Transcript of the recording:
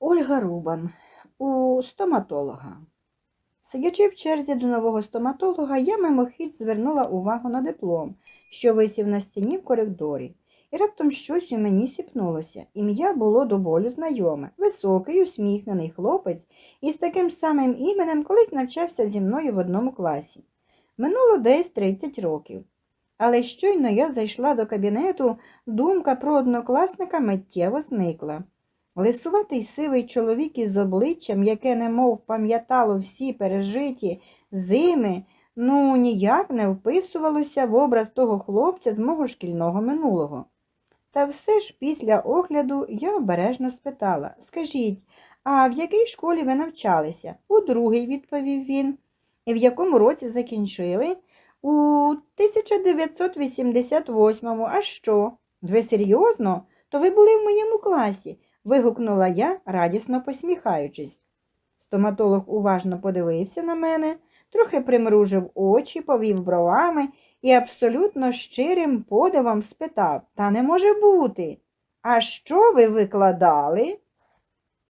Ольга Рубан у стоматолога. Сидячи в черзі до нового стоматолога, я мимохідь звернула увагу на диплом, що висів на стіні в коридорі. І раптом щось у мені сіпнулося. Ім'я було до болю знайоме, високий, усміхнений хлопець із таким самим іменем колись навчався зі мною в одному класі. Минуло десь 30 років. Але щойно я зайшла до кабінету, думка про однокласника миттєво зникла. Лисуватий сивий чоловік із обличчям, яке немов пам'ятало всі пережиті зими, ну ніяк не вписувалося в образ того хлопця з мого шкільного минулого. Та все ж після огляду я обережно спитала Скажіть, а в якій школі ви навчалися? У другій, відповів він. І в якому році закінчили? У 1988-му. А що? Ви серйозно? То ви були в моєму класі вигукнула я, радісно посміхаючись. Стоматолог уважно подивився на мене, трохи примружив очі, повів бровами і абсолютно щирим подивом спитав Та не може бути. А що ви викладали?